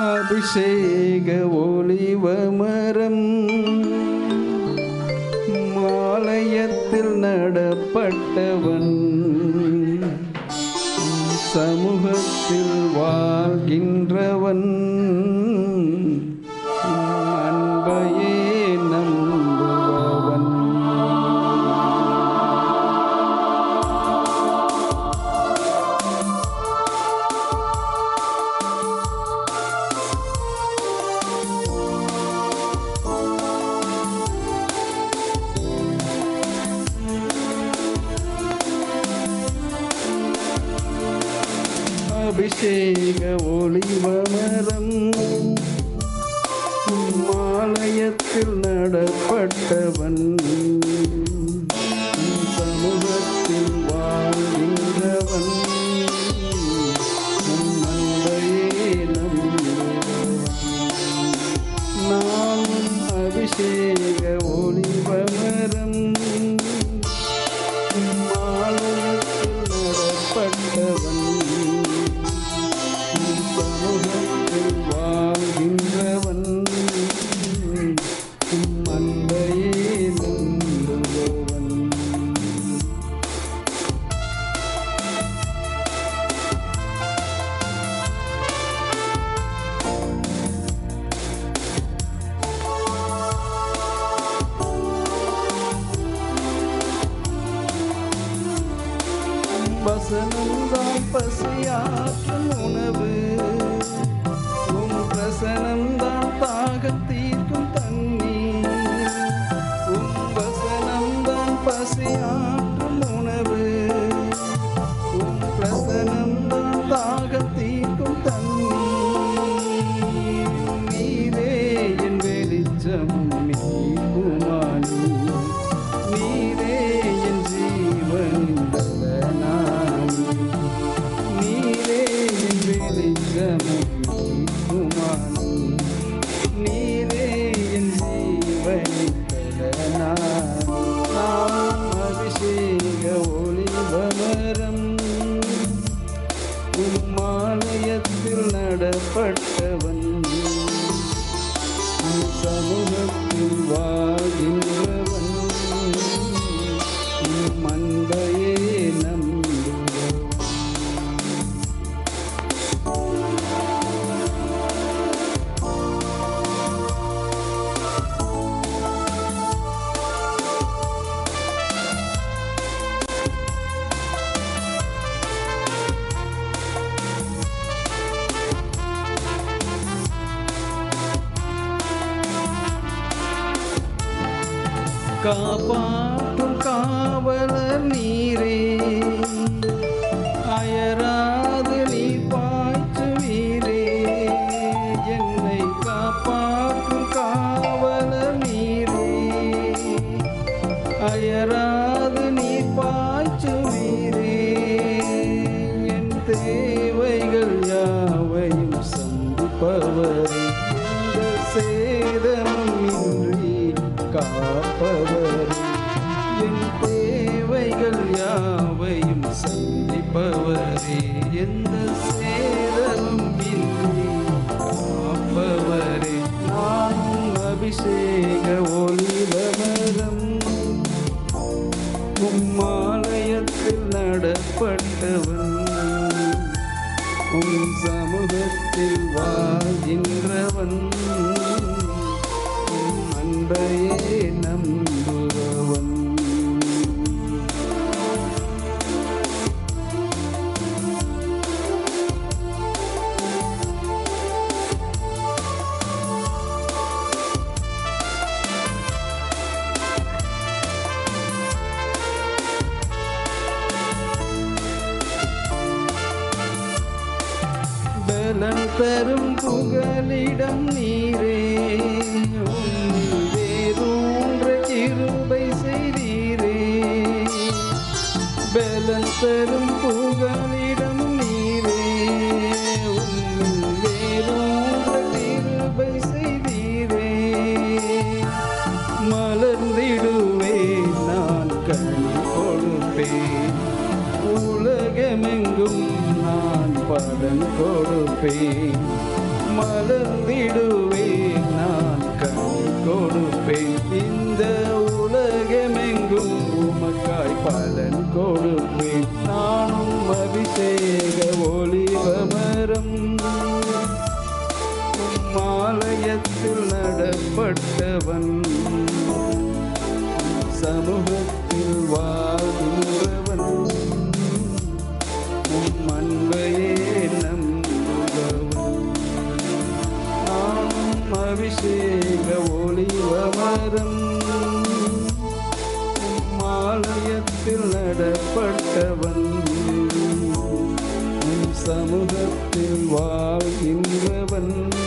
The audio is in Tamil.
அபிஷேக ஒளிவ மரம். மாலயத்தில் நடப்பட்டவன் அபிஷேக ஒளிவமரம் மாலயத்தில் நடப்பட்டவன். சமூகத்தில் வாழ்கின்றவன். உம் அன்பையே நம்புபவன். நானும் அபிஷேக ஒளிவமரம் வசனம்தான் பசியாற்றும் உணவு. உம் பிரசனம்தான் தாகம் தீர்க்கும் தண்ணி உம் வசனம்தான் பசியா உம்மாலயத்தில் நடப்பட்டவன். சமூகத்தில் வாழ்கின்ற காப்பாற்றும் காவலர் நீரே. அயராது நீ பாய்ச்சுவீரே என்னை காப்பாற்றும் காவலர் நீரே. அயராது நீ பாய்ச்சுவீரே என் தேவைகள் யாவையும் சந்திப்பவர். காப்பவர். என் தேவைகள் யாவையும் சந்திப்பவரே எந்த சேதமும் இன்றி காப்பவரே. நான் அபிஷேக ஒளிவரம் உம்மாலயத்தில் நடப்பட்டவன். உன் சமூகத்தில் வாழ்கின்றவன். உம் அன்பையே நம்புகிறவன் பலம் தரும் புகலிடம் நீரே தரும் புகலிடம் நீரே உம்மில் கிருபை செய்தீரே. மலர்ந்திடுவேன் நான் கண் கொடுப்பேன். உலகமெங்கும் நான் பலன் கொடுப்பேன். மலர்ந்திடுவேன் நான் சமூகத்தில் நடப்பட்டவன். சமூகத்தில் வாழ்கின்றவன் உம் அன்பையே நம்புபவன். நாம் அபிஷேக ஒளிவமரம். மாலயத்தில் நடப்பட்டவன். சமூகத்தில் வாழ்கின்றவன்.